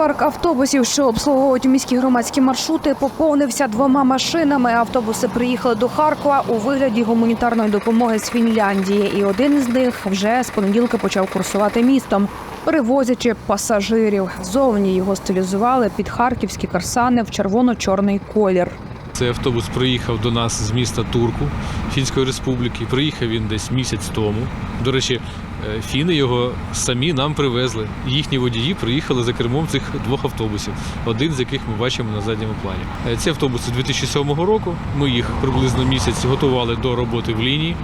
Парк автобусів, що обслуговують міські громадські маршрути, поповнився двома машинами. Автобуси приїхали до Харкова у вигляді гуманітарної допомоги з Фінляндії, і один з них вже з понеділка почав курсувати містом, перевозячи пасажирів. Зовні його стилізували під харківські карсани в червоно-чорний колір. Цей автобус приїхав до нас з міста Турку Фінської республіки. Приїхав він десь місяць тому. До речі, фіни його самі нам привезли. Їхні водії приїхали за кермом цих двох автобусів, один з яких ми бачимо на задньому плані. Е, Ці автобуси 2007 року. Ми їх приблизно місяць готували до роботи в лінії.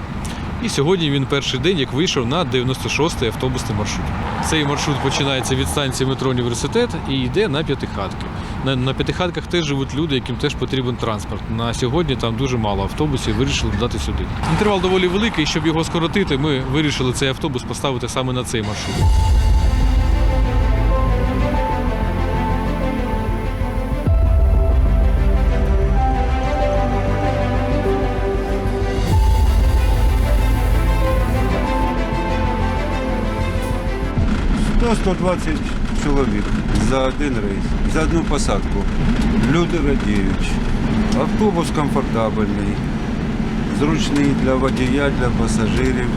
І сьогодні він перший день, як вийшов на 96-й автобусний маршрут. Цей маршрут починається від станції метро університет і йде на п'ятихатки. На, на п'ятихатках теж живуть люди, яким теж потрібен транспорт. На сьогодні там дуже мало автобусів, вирішили додати сюди. Інтервал доволі великий, щоб його скоротити, ми вирішили цей автобус поставити саме на цей маршрут. До 120 чоловік за один рейс, за одну посадку. Люди радіють. Автобус комфортабельний, зручний для водія, для пасажирів,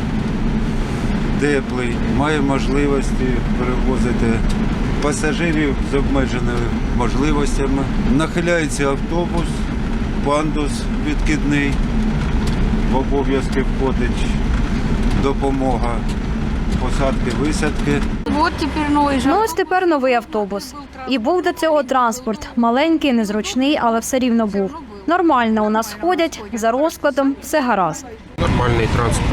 теплий, має можливості перевозити пасажирів з обмеженими можливостями. Нахиляється автобус, пандус відкидний, в обов'язки входить допомога посадки, висадки. Вот теперь новый. Ну ось тепер новий автобус. І був до цього транспорт. Маленький, незручний, але все рівно був. Нормально у нас ходять за розкладом, все гаразд. Нормальний транспорт.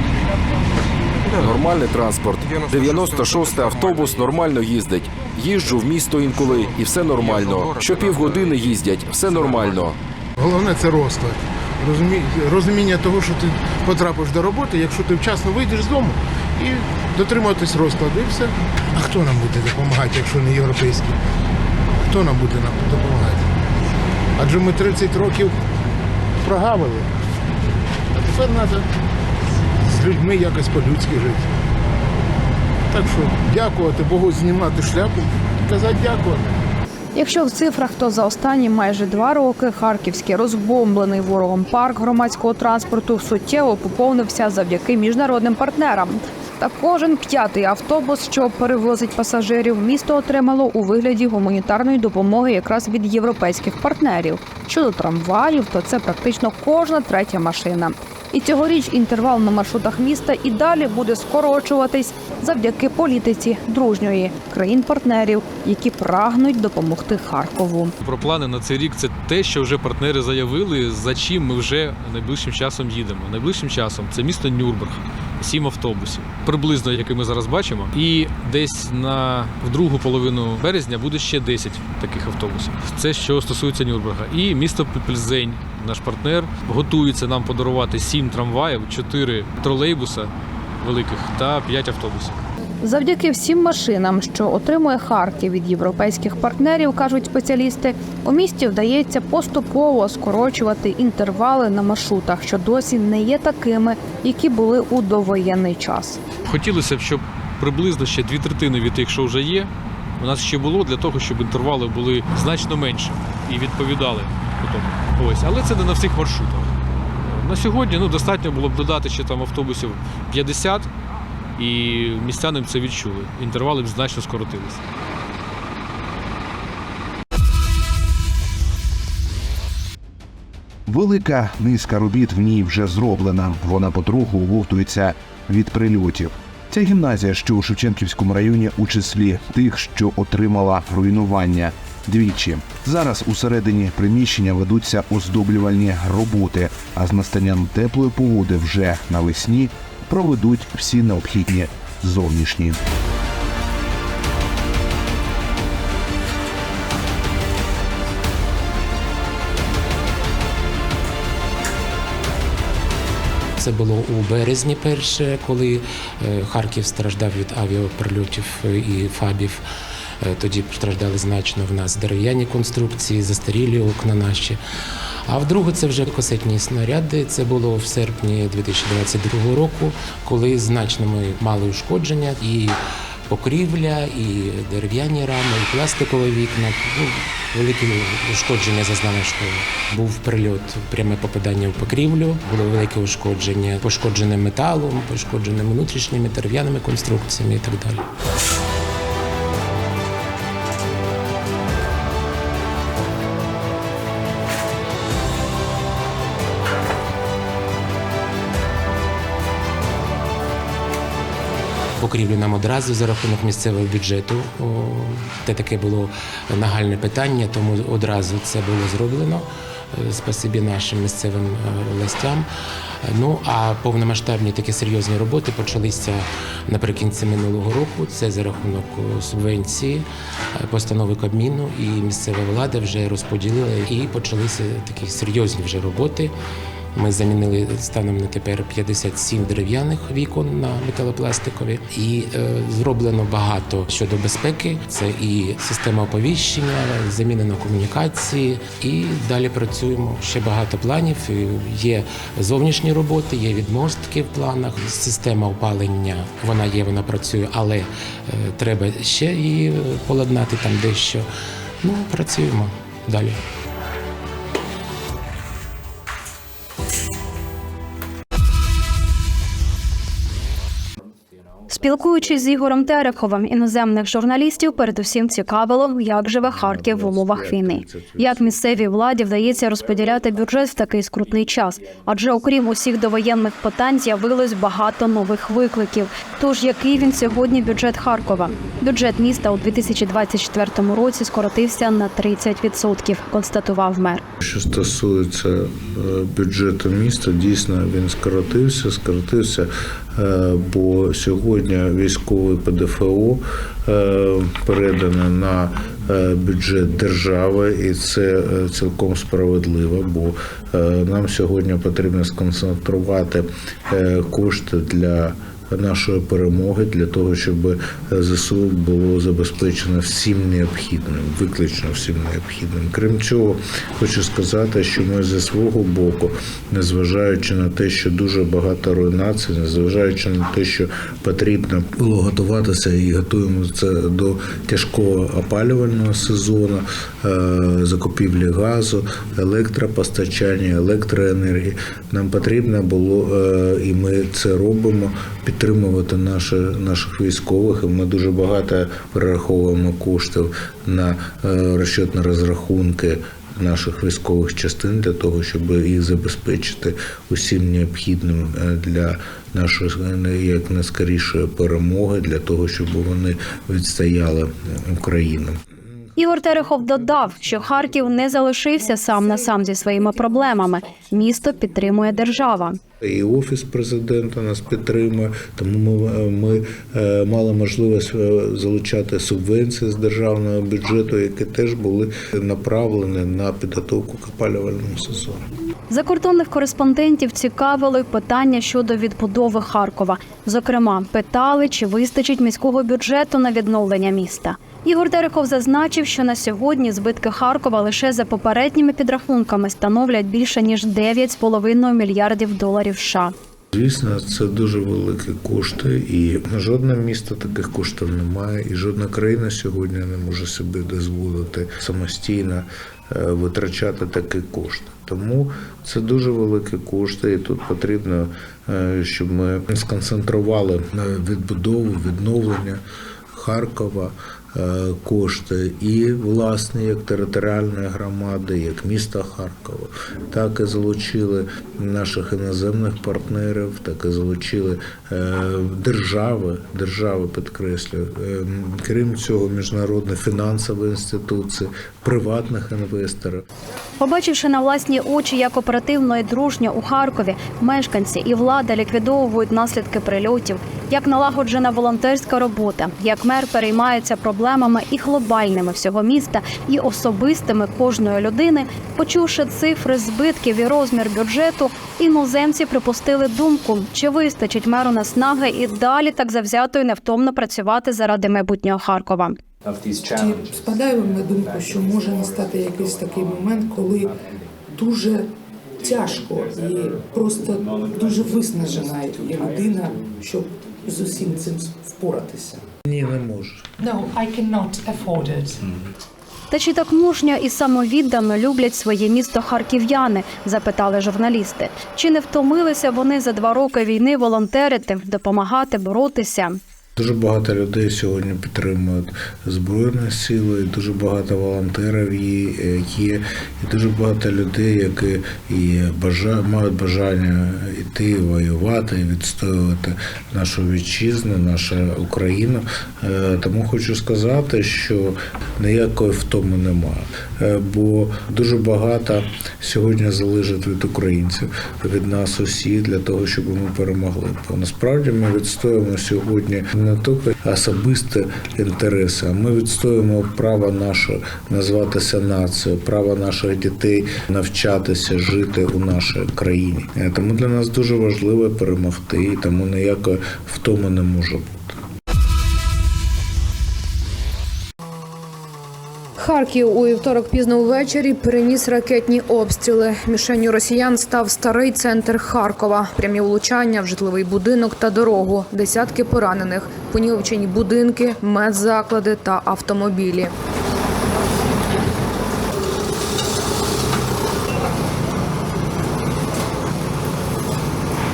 Нормальний транспорт. 96-й автобус нормально їздить. Їжджу в місто інколи, і все нормально. Що півгодини їздять, все нормально. Головне це розклад. Розумі... Розуміння того, що ти потрапиш до роботи, якщо ти вчасно вийдеш з дому і дотримуватись розкладу, і все. А хто нам буде допомагати, якщо не європейський? Хто нам буде нам допомагати? Адже ми 30 років прогавили. А тепер треба з людьми якось по-людськи жити. Так що дякувати Богу, знімати шляпу і казати дякувати. Якщо в цифрах, то за останні майже два роки харківський розбомблений ворогом парк громадського транспорту суттєво поповнився завдяки міжнародним партнерам. Та кожен п'ятий автобус, що перевозить пасажирів, місто отримало у вигляді гуманітарної допомоги якраз від європейських партнерів. Щодо трамваїв, то це практично кожна третя машина. І цьогоріч інтервал на маршрутах міста і далі буде скорочуватись завдяки політиці дружньої країн-партнерів, які прагнуть допомогти Харкову. Про плани на цей рік це те, що вже партнери заявили, за чим ми вже найближчим часом їдемо. Найближчим часом це місто Нюрнберг, сім автобусів, приблизно які ми зараз бачимо. І десь на в другу половину березня буде ще 10 таких автобусів. Це що стосується Нюрнберга. І місто Пльзень, наш партнер, готується нам подарувати сім трамваїв, чотири тролейбуса великих та п'ять автобусів. Завдяки всім машинам, що отримує Харків від європейських партнерів, кажуть спеціалісти, у місті вдається поступово скорочувати інтервали на маршрутах, що досі не є такими, які були у довоєнний час. Хотілося б, щоб приблизно ще дві третини від тих, що вже є, у нас ще було для того, щоб інтервали були значно менше і відповідали. Ось, але це не на всіх маршрутах. На сьогодні ну, достатньо було б додати ще там автобусів 50, і містянам це відчули. Інтервали значно скоротилися. Велика низка робіт в ній вже зроблена. Вона потроху оговтується від прильотів. Ця гімназія, що у Шевченківському районі, у числі тих, що отримала руйнування двічі. Зараз усередині приміщення ведуться оздоблювальні роботи, а з настанням теплої погоди вже навесні проведуть всі необхідні зовнішні. Це було у березні перше, коли е, Харків страждав від авіаприльотів і фабів. Е, Тоді постраждали значно в нас дерев'яні конструкції, застарілі окна наші. А вдруге це вже касетні снаряди. Це було в серпні 2022 року, коли значно ми мали ушкодження і покрівля, і дерев'яні рами, і пластикові вікна. Ну, великі ушкодження зазнала школа. Був прильот, пряме попадання в покрівлю, було велике ушкодження, пошкоджене металом, пошкоджене внутрішніми дерев'яними конструкціями і так далі. Покрівлю нам одразу за рахунок місцевого бюджету. Те таке було нагальне питання, тому одразу це було зроблено. Е, Спасибі нашим місцевим е, властям. Е, Ну а повномасштабні такі серйозні роботи почалися наприкінці минулого року. Це за рахунок субвенції, постанови Кабміну і місцева влада вже розподілила і почалися такі серйозні вже роботи. Ми замінили станом на тепер 57 дерев'яних вікон на металопластикові, і е, зроблено багато щодо безпеки. Це і система оповіщення, замінено комунікації, і далі працюємо. Ще багато планів. Є зовнішні роботи, є відмостки в планах. Система опалення вона є, вона працює, але е, треба ще її е, поладнати там дещо. Ну працюємо далі. Спілкуючись з Ігорем Тереховим, іноземних журналістів передусім цікавило, як живе Харків в умовах війни, як місцевій владі вдається розподіляти бюджет в такий скрутний час. Адже окрім усіх довоєнних питань з'явилось багато нових викликів. Тож який він сьогодні бюджет Харкова? Бюджет міста у 2024 році скоротився на 30%, констатував мер. Що стосується е, бюджету міста, дійсно він скоротився, скоротився, бо сьогодні військовий ПДФО передане передано на е, бюджет держави, і це е, цілком справедливо, бо е, нам сьогодні потрібно сконцентрувати е, кошти для. Нашої перемоги для того, щоб ЗСУ було забезпечено всім необхідним, виключно всім необхідним. Крім цього, хочу сказати, що ми зі свого боку, незважаючи на те, що дуже багато руйнацій, незважаючи на те, що потрібно було готуватися і готуємо це до тяжкого опалювального сезону, е, закупівлі газу, електропостачання, електроенергії. Нам потрібно було, е, і ми це робимо, підтримувати наші, наших військових. Ми дуже багато перераховуємо коштів на е, розчетні розрахунки наших військових частин для того, щоб їх забезпечити усім необхідним е, для нашої е, як найскорішої перемоги, для того, щоб вони відстояли Україну. Ігор Терехов додав, що Харків не залишився сам на сам зі своїми проблемами. Місто підтримує держава. І офіс президента нас підтримує, тому ми, ми е, мали можливість е, залучати субвенції з державного бюджету, які теж були направлені на підготовку к опалювальному сезону. Закордонних кореспондентів цікавили питання щодо відбудови Харкова. Зокрема, питали, чи вистачить міського бюджету на відновлення міста. Ігор Терехов зазначив, що на сьогодні збитки Харкова лише за попередніми підрахунками становлять більше ніж 9,5 мільярдів доларів. США. Звісно, це дуже великі кошти, і жодне місто таких коштів немає, і жодна країна сьогодні не може собі дозволити самостійно е, витрачати такі кошти. Тому це дуже великі кошти, і тут потрібно, е, щоб ми сконцентрували на відбудову, відновлення Харкова. Е, Кошти і власне як територіальної громади, як міста Харкова, так і залучили наших іноземних партнерів, так і залучили е, держави, держави підкреслюю. Е, Крім цього, міжнародні фінансові інституції, приватних інвесторів. Побачивши на власні очі, як оперативно і дружньо у Харкові мешканці і влада ліквідовують наслідки прильотів, як налагоджена волонтерська робота, як мер переймається проблемами і глобальними всього міста, і особистими кожної людини, почувши цифри збитків і розмір бюджету, іноземці припустили думку, чи вистачить меру наснаги і далі так завзято і невтомно працювати заради майбутнього Харкова. Чи спадає на думку, що може настати якийсь такий момент, коли дуже тяжко і просто дуже виснажена людина, щоб з усім цим впоратися? Ні, не можу. No, I cannot afford it. Та чи так мужньо і самовіддано люблять своє місто харків'яни? запитали журналісти. Чи не втомилися вони за два роки війни волонтерити, допомагати боротися? Дуже багато людей сьогодні підтримують збройні сили, дуже багато волонтерів є, е, і дуже багато людей, які і бажа, мають бажання йти воювати, відстоювати нашу вітчизну, нашу Україну. Е, Тому хочу сказати, що ніякої втоми немає, Е, бо дуже багато сьогодні залежить від українців, від нас усіх для того, щоб ми перемогли. Бо насправді ми відстоюємо сьогодні не тільки особисті інтереси, а ми відстоюємо право наше назватися нацією, право наших дітей навчатися жити у нашій країні. Е, Тому для нас дуже важливо перемогти, і тому ніякої втоми не може бути. Харків у вівторок пізно ввечері переніс ракетні обстріли. Мішенню росіян став старий центр Харкова. Прямі влучання в житловий будинок та дорогу. Десятки поранених, понівечені будинки, медзаклади та автомобілі.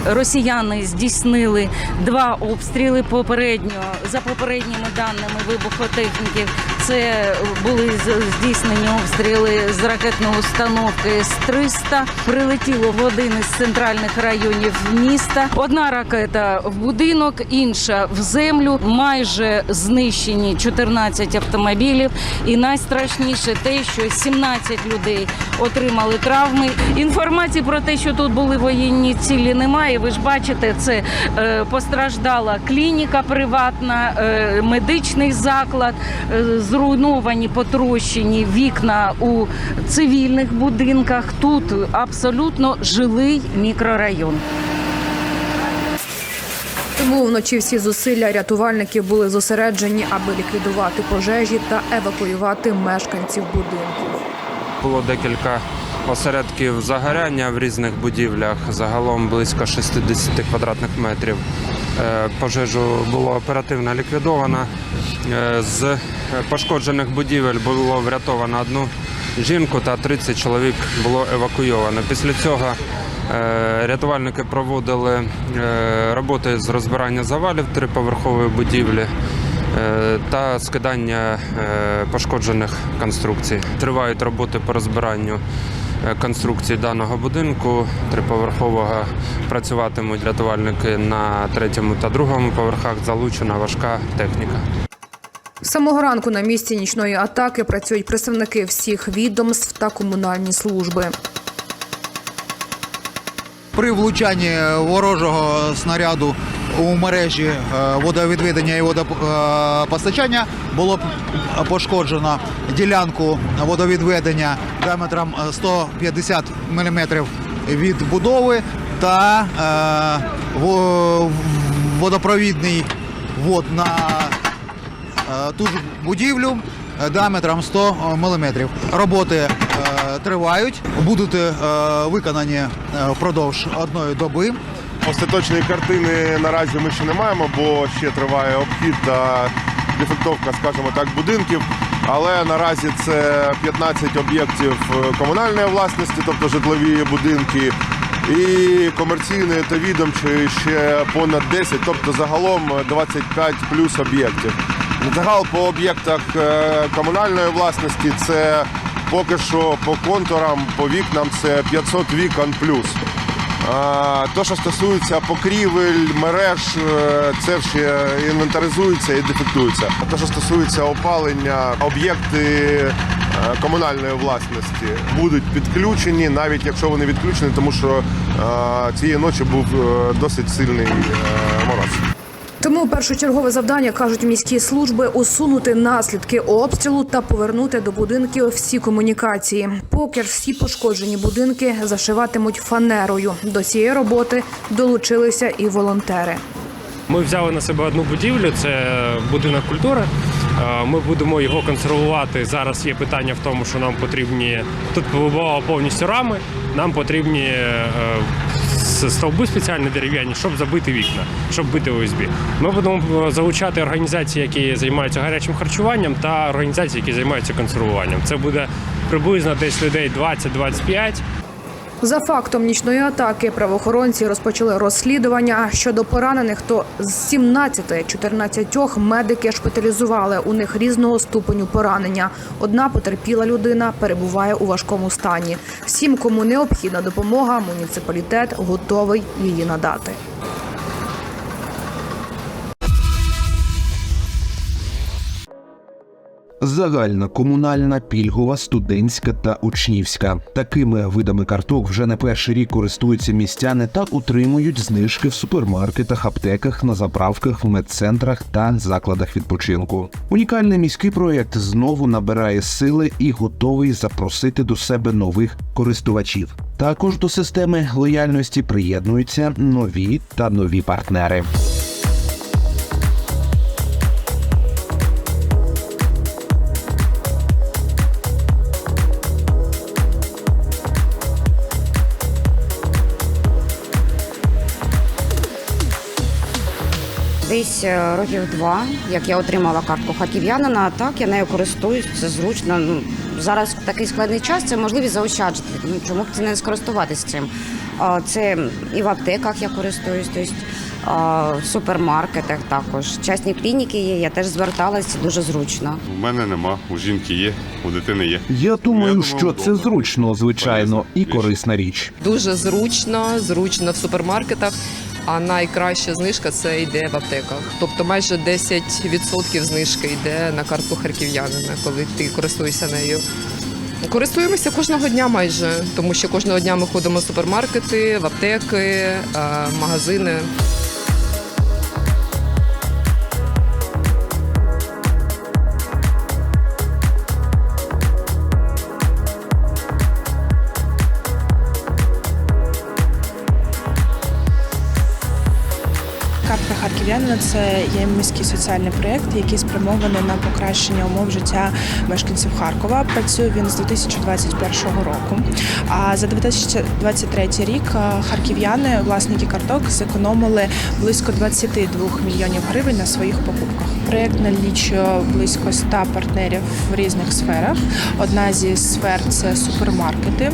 Росіяни здійснили два обстріли попередньо. За попередніми даними вибухотехніків, це були здійснені обстріли з ракетної установки С-300. Прилетіло в один із центральних районів міста. Одна ракета в будинок, інша в землю. Майже знищені 14 автомобілів. І найстрашніше те, що 17 людей отримали травми. Інформації про те, що тут були воєнні цілі, немає. Ви ж бачите, це е, постраждала клініка приватна, е, медичний заклад, е, зруйновані, потрощені вікна у цивільних будинках. Тут абсолютно жилий мікрорайон. Тому вночі всі зусилля рятувальників були зосереджені, аби ліквідувати пожежі та евакуювати мешканців будинків. Було декілька осередків загоряння в різних будівлях, загалом близько 60 квадратних метрів. Е, Пожежу було оперативно ліквідовано. Е, З пошкоджених будівель було врятовано одну жінку та 30 чоловік було евакуйовано. Після цього е, рятувальники проводили роботи з розбирання завалів триповерхової будівлі. Та скидання пошкоджених конструкцій. Тривають роботи по розбиранню е, конструкцій даного будинку триповерхового. Працюватимуть рятувальники на третьому та другому поверхах. Залучена важка техніка. З самого ранку на місці нічної атаки працюють представники всіх відомств та комунальні служби. При влучанні ворожого снаряду у мережі е, водовідведення і водопостачання було пошкоджено ділянку водовідведення діаметром 150 мм від будови та е, водопровідний вод на е, ту ж будівлю е, діаметром 100 мм. Роботи е, тривають, будуть е, виконані е, впродовж одної доби. Остаточної картини наразі ми ще не маємо, бо ще триває обхід та дефектовка, скажімо так, будинків. Але наразі це 15 об'єктів комунальної власності, тобто житлові будинки, і комерційної та відомчої ще понад 10, тобто загалом 25 плюс об'єктів. Загал по об'єктах е, комунальної власності це поки що по контурам, по вікнам це 500 вікон плюс. То, що стосується покрівель, мереж, е, це ще інвентаризується і дефектується. Те, що стосується опалення, об'єкти е, комунальної власності будуть підключені, навіть якщо вони відключені, тому що е, цієї ночі був досить сильний мороз. Тому першочергове завдання кажуть міські служби усунути наслідки обстрілу та повернути до будинків всі комунікації. Поки всі пошкоджені будинки зашиватимуть фанерою. До цієї роботи долучилися і волонтери. Ми взяли на себе одну будівлю, це будинок культури. Е, Ми будемо його консервувати. Зараз є питання в тому, що нам потрібні тут повибувало повністю рами. Нам потрібні е, стовби спеціальні дерев'яні, щоб забити вікна, щоб бити ОСБ. Ми будемо е, залучати організації, які займаються гарячим харчуванням, та організації, які займаються консервуванням. Це буде приблизно десь людей 20-25. За фактом нічної атаки правоохоронці розпочали розслідування щодо поранених. То з 17 14 медики шпиталізували. У них різного ступеню поранення. Одна потерпіла людина перебуває у важкому стані. Всім, кому необхідна допомога, муніципалітет готовий її надати. Загальна, комунальна, пільгова, студентська та учнівська. Такими видами карток вже не перший рік користуються містяни та утримують знижки в супермаркетах, аптеках, на заправках, в медцентрах та закладах відпочинку. Унікальний міський проєкт знову набирає сили і готовий запросити до себе нових користувачів. Також до системи лояльності приєднуються нові та нові партнери. Десь е, років два, як я отримала картку харків'янина, так я нею користуюсь, це зручно. Ну зараз в такий складний час це можливість заощаджити. Ну чому б це не скористуватися цим? А, Це і в аптеках я користуюсь, тобто а, в супермаркетах також. Частні клініки є, я теж зверталася, дуже зручно. У мене нема, у жінки є, у дитини є. Я думаю, що це зручно, звичайно, і корисна річ. Дуже зручно, зручно в супермаркетах. А найкраща знижка це йде в аптеках. Тобто майже 10% знижки йде на картку харків'янина, коли ти користуєшся нею. Користуємося кожного дня майже, тому що кожного дня ми ходимо в супермаркети, в аптеки, е, магазини. Картка це є міський соціальний проєкт, який спрямований на покращення умов життя мешканців Харкова. Працює він з 2021 року. А за 2023 рік е, харків'яни, власники карток, зекономили близько 22 мільйонів гривень на своїх покупках. Проєкт налічує близько 100 партнерів в різних сферах. Одна зі сфер це супермаркети.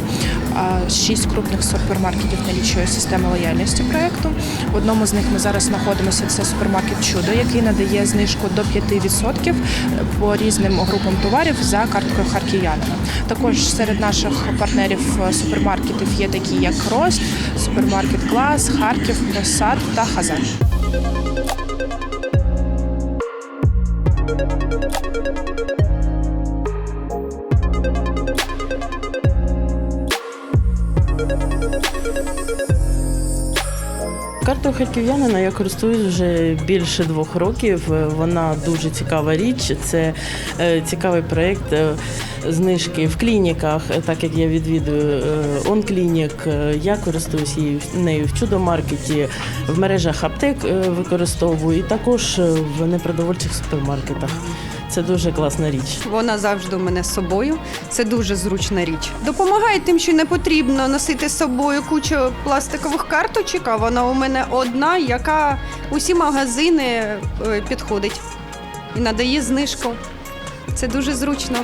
Шість крупних супермаркетів налічує система лояльності проєкту. В одному з них ми зараз знаходимося. Це супермаркет Чудо, який надає знижку до 5% по різним групам товарів за карткою харків'янина. Також серед наших партнерів супермаркетів є такі, як Рост, супермаркет Клас, Харків, Просад та Хазан. Müzik Картою харків'янина я користуюсь вже більше двох років. Вона дуже цікава річ. Це е, цікавий проєкт е, знижки в клініках, е, так як я відвідую е, онклінік. е, Я користуюсь її нею в чудомаркеті, в мережах аптек е, використовую і також е, в непродовольчих супермаркетах. Це дуже класна річ. Вона завжди у мене з собою. Це дуже зручна річ. Допомагає тим, що не потрібно носити з собою кучу пластикових карточок. А вона у мене одна, яка усі магазини е, підходить і надає знижку. Це дуже зручно.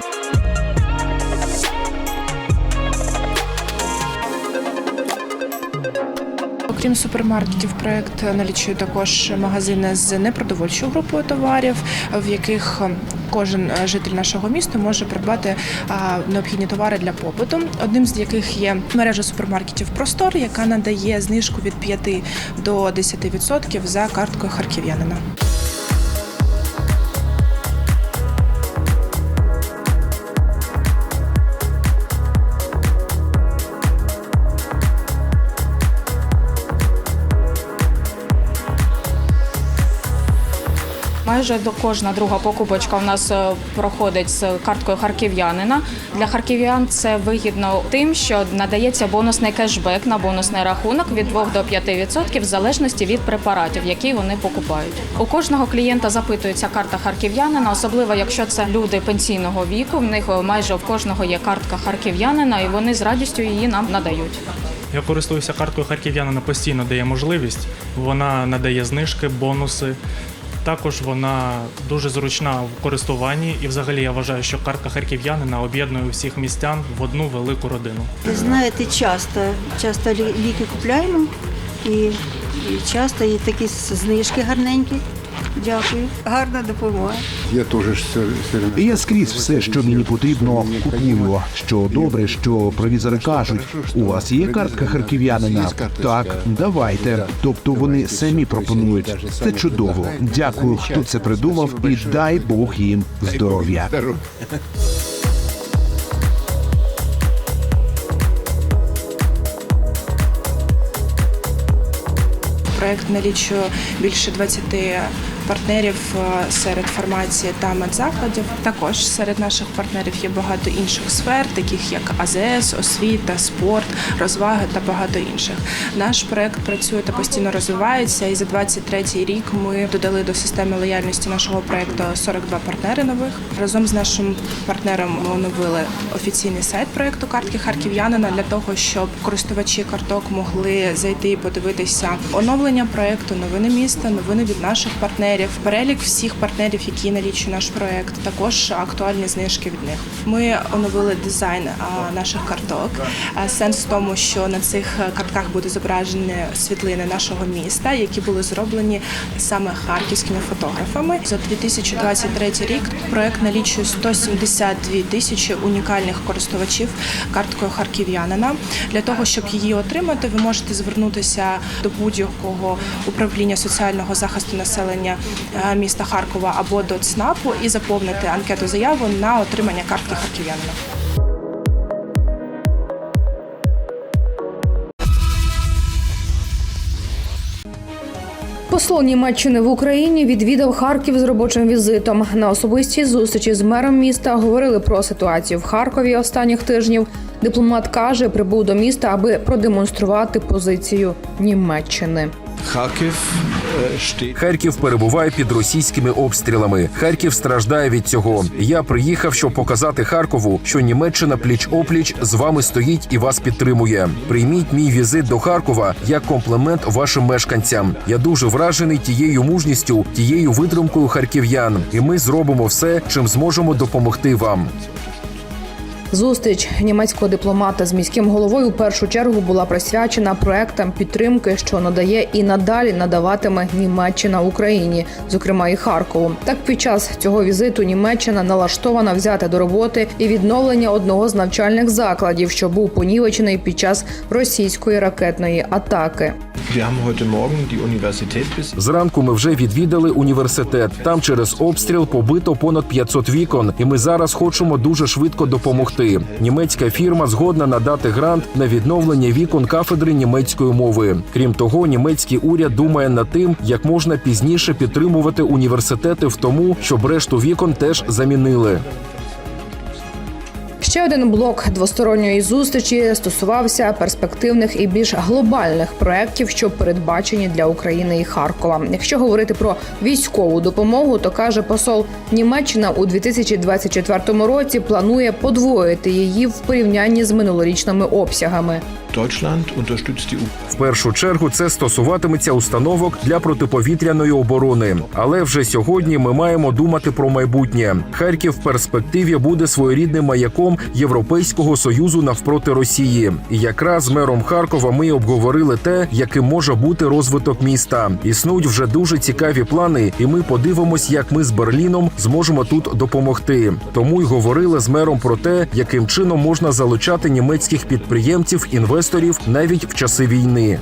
Окрім супермаркетів, проект налічує також магазини з непродовольчою групою товарів, в яких е, кожен е, житель нашого міста може придбати необхідні товари для побуту. Одним з яких є мережа супермаркетів Простор, яка надає знижку від 5 до 10% за карткою харків'янина. Майже до кожна друга покупочка у нас е, проходить з карткою харків'янина. Для харків'ян це вигідно тим, що надається бонусний кешбек на бонусний рахунок від 2 до 5% в залежності від препаратів, які вони покупають. У кожного клієнта запитується карта харків'янина, особливо якщо це люди пенсійного віку. В них майже в кожного є картка харків'янина, і вони з радістю її нам надають. Я користуюся карткою харків'янина постійно дає можливість. Вона надає знижки, бонуси. Також вона дуже зручна в користуванні, і взагалі я вважаю, що картка харків'янина об'єднує всіх містян в одну велику родину. Ви знаєте, часто, часто лі- ліки купляємо і часто є такі знижки гарненькі. Дякую. Гарна допомога. Я теж Я скрізь все, що мені потрібно, купую. Що добре, що провізори кажуть, у вас є картка харків'янина? Так, давайте. Тобто вони самі пропонують. Це чудово. Дякую, хто це придумав, і дай Бог їм здоров'я. Проект налічує більше 20 партнерів е, серед фармації та медзакладів. Також серед наших партнерів є багато інших сфер, таких як АЗС, освіта, спорт, розваги та багато інших. Наш проект працює та постійно розвивається. І за 23 рік ми додали до системи лояльності нашого проекту 42 партнери нових. Разом з нашим партнером ми оновили офіційний сайт проекту картки харків'янина для того, щоб користувачі карток могли зайти і подивитися оновлення проекту, новини міста, новини від наших партнерів, перелік всіх партнерів, які налічує наш проект, також актуальні знижки від них. Ми оновили дизайн наших карток. Сенс в тому, що на цих картках буде зображені світлини нашого міста, які були зроблені саме харківськими фотографами. За 2023 рік проект налічує 172 тисячі унікальних користувачів карткою харків'янина. Для того, щоб її отримати, ви можете звернутися до будь-якого управління соціального захисту населення міста Харкова або до ЦНАПу і заповнити анкету заяву на отримання картки харків'янина. Посол Німеччини в Україні відвідав Харків з робочим візитом. На особистій зустрічі з мером міста говорили про ситуацію в Харкові останніх тижнів. Дипломат каже, прибув до міста, аби продемонструвати позицію Німеччини. Харків перебуває під російськими обстрілами. Харків страждає від цього. Я приїхав, щоб показати Харкову, що Німеччина пліч опліч з вами стоїть і вас підтримує. Прийміть мій візит до Харкова як комплімент вашим мешканцям. Я дуже вражений тією мужністю, тією витримкою харків'ян, і ми зробимо все, чим зможемо допомогти вам. Зустріч німецького дипломата з міським головою у першу чергу була присвячена проектам підтримки, що надає і надалі надаватиме Німеччина Україні, зокрема і Харкову. Так під час цього візиту Німеччина налаштована взяти до роботи і відновлення одного з навчальних закладів, що був понівечений під час російської ракетної атаки. Зранку ми вже відвідали університет. Там через обстріл побито понад 500 вікон, і ми зараз хочемо дуже швидко допомогти. Німецька фірма згодна надати грант на відновлення вікон кафедри німецької мови. Крім того, німецький уряд думає над тим, як можна пізніше підтримувати університети в тому, щоб решту вікон теж замінили. Ще один блок двосторонньої зустрічі стосувався перспективних і більш глобальних проєктів, що передбачені для України і Харкова. Якщо говорити про військову допомогу, то каже посол Німеччина у 2024 році планує подвоїти її в порівнянні з минулорічними обсягами. В першу чергу це стосуватиметься установок для протиповітряної оборони. Але вже сьогодні ми маємо думати про майбутнє. Харків в перспективі буде своєрідним маяком Європейського союзу навпроти Росії. І якраз мером Харкова ми обговорили те, яким може бути розвиток міста. Існують вже дуже цікаві плани, і ми подивимось, як ми з Берліном зможемо тут допомогти. Тому й говорили з мером про те, яким чином можна залучати німецьких підприємців інвесторів навіть в часи війни.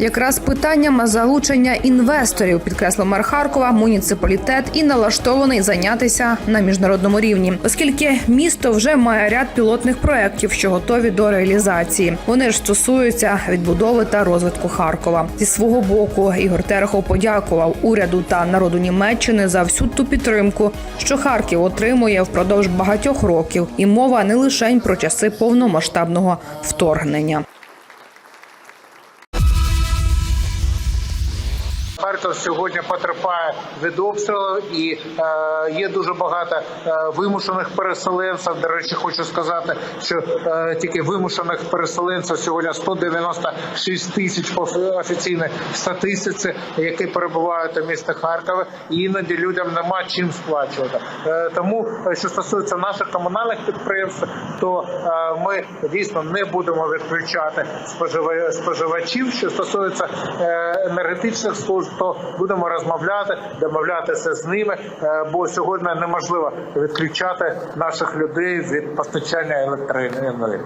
Якраз питанням залучення інвесторів підкреслив мер Харкова, муніципалітет і налаштований зайнятися на міжнародному рівні, оскільки місто вже має ряд пілотних проєктів, що готові до реалізації. Вони ж стосуються відбудови та розвитку Харкова. Зі свого боку Ігор Терехов подякував уряду та народу Німеччини за всю ту підтримку, що Харків отримує впродовж багатьох років, і мова не лише про часи повномасштабного вторгнення. Харків сьогодні потерпає від обстрілу і е, є дуже багато е, вимушених переселенців. До речі, хочу сказати, що е, тільки вимушених переселенців сьогодні 196 тисяч по офіційній статистиці, які перебувають у місті Харкові, і іноді людям нема чим сплачувати. Е, тому, е, що стосується наших комунальних підприємств, то е, ми дійсно не будемо відключати спожива- споживачів. Що стосується е, енергетичних служб, то будемо розмовляти, домовлятися з ними, е, бо сьогодні неможливо відключати наших людей від постачання електроенергії.